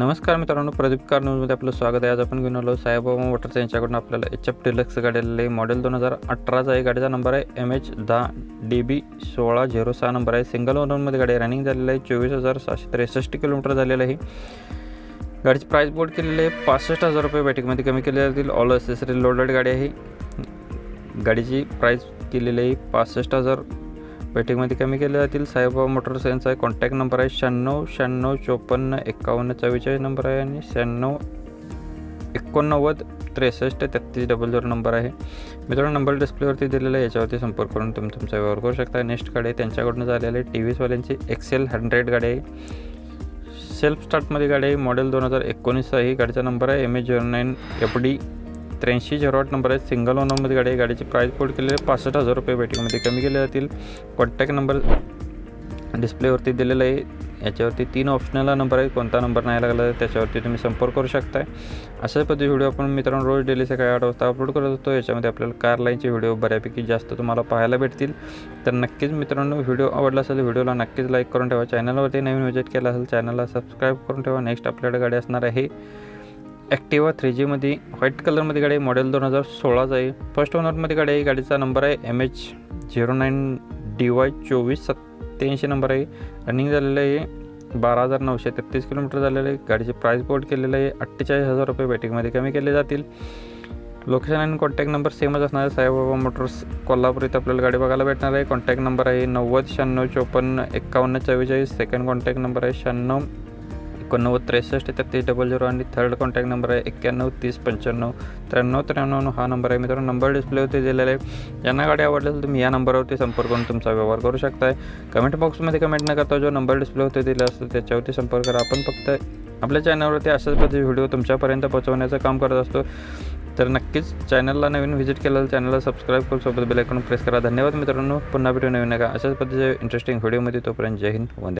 नमस्कार मित्रांनो प्रदीप कार न्यूजमध्ये आपलं स्वागत आहे. आज आपण घेऊन आलो साईबाबा मोटर्स यांच्याकडून आपल्याला एच एफ डिलक्स गाडी आलेली मॉडेल दोन हजार अठराचा आहे गाडीचा नंबर आहे. एम एच दहा डी बी सोळा झिरो सहा नंबर आहे. सिंगल ओनरमध्ये गाडी रनिंग झालेली आहे. चोवीस हजार सहाशे त्रेसष्ट किलोमीटर झालेलं आहे. गाडीची प्राईस बोर्ड केलेली आहे. पासष्ट हजार रुपये बॅटिकमध्ये कमी केले जातील ऑल असेसरी लोडेड गाडी आहे. गाडीची प्राईस केलेली आहे. पासष्ट हजार बैठकीमध्ये कमी केले जातील साईबाबा मोटर्स यांचा कॉन्टॅक्ट नंबर आहे शहाण्णव शहाण्णव चोपन्न एकावन्न चव्वेचाळीस नंबर आहे आणि शहाण्णव एकोणनव्वद त्रेसष्ट तेहतीस डबल झिरो नंबर आहे. मित्रांनो नंबर डिस्प्लेवरती दिलेला आहे याच्यावरती संपर्क करून तुम्ही तुमचा व्यवहार करू शकता. नेक्स्ट गाडी आहे त्यांच्याकडून झालेली आहे टी व्हीसवाल्यांची एक्सेल हंड्रेड गाडी आहे. सेल्फ स्टार्टमध्ये गाडी आहे मॉडेल दोन हजार एकोणीस आहे. गाडीचा नंबर आहे M H zero nine F D त्र्याऐंशी झिरो आठ नंबर आहे सिंगल ओनरमध्ये गाडी आहे. गाडीची प्राईस कोड केलेली पासष्ट हजार रुपये बॅटिंगमध्ये कमी केले जातील कॉन्टॅक्ट नंबर डिस्प्लेवरती दिलेला आहे. याच्यावरती तीन ऑप्शनला नंबर आहे कोणता नंबर नाही लागला त्याच्यावरती तुम्ही संपर्क करू शकताय. अशाच पद्धती व्हिडिओ आपण मित्रांनो रोज डेली सकाळी आठ वाजता अपलोड करत होतो. याच्यामध्ये आपल्याला कार लाईनचे व्हिडिओ बऱ्यापैकी जास्त तुम्हाला पाहायला भेटतील. तर नक्कीच मित्रांनो व्हिडिओ आवडला असेल व्हिडिओला नक्कीच लाईक करून ठेवा. चॅनलवरती नवीन विजिट केला असेल चॅनलला सबस्क्राईब करून ठेवा. नेक्स्ट आपल्याकडे गाडी असणार आहे. ॲक्टिवा थ्री जीमध्ये व्हाईट कलरमध्ये गाडी आहे मॉडेल दोन हजार सोळाचा आहे. फर्स्ट ओनरमध्ये गाडी आहे गाडीचा नंबर आहे M H zero nine D Y चोवीस सत्त्याऐंशी नंबर आहे. रनिंग झालेलं आहे बारा हजार नऊशे तेहतीस किलोमीटर झालेलं आहे. गाडीचे प्राईस बोर्ड केलेलं आहे अठ्ठेचाळीस हजार रुपये बॅटिंगमध्ये कमी केले जातील. लोकेशन आणि कॉन्टॅक्ट नंबर सेमच असणार आहे. साईबाबा मोटर्स कोल्हापूर इथं आपल्याला गाडी बघायला भेटणार आहे. कॉन्टॅक्ट नंबर आहे नव्वद शहाण्णव चोपन्न एक्कावन्न चव्वेचाळीस. सेकंड कॉन्टॅक्ट नंबर आहे शहाण्णव एकोणनव्वद त्रेसष्ट तेहतीस डबल झिरो आणि थर्ड कॉन्टॅक्ट नंबर आहे एक्क्याण्णव तीस पंच्याण्णव त्र्याण्णव त्र्याण्णव हा नंबर आहे. मित्रांनो नंबर डिस्प्लेवरती दिलेला आहे. ज्यांना गाडी आवडली असेल तुम्ही या नंबरवरती संपर्क करून तुमचा व्यवहार करू शकताय. कमेंट बॉक्समध्ये कमेंट न करता जो नंबर डिस्प्लेवरती दिला असतो त्याच्यावरती संपर्क करा. आपण फक्त आपल्या चॅनलवरती अशाच पद्धती व्हिडिओ तुमच्यापर्यंत पोहोचवण्याचं काम करत असतो. तर नक्कीच चॅनलला नवीन व्हिजिट केलं चॅनलला सबस्क्राईब करून सोबत बेल आयकॉन प्रेस करा. धन्यवाद मित्रांनो. पुन्हा भेटू नवीन नका अशाच पद्धतीचे इंटरेस्टिंग व्हिडिओमध्ये तोपर्यंत जय हिंद वंदे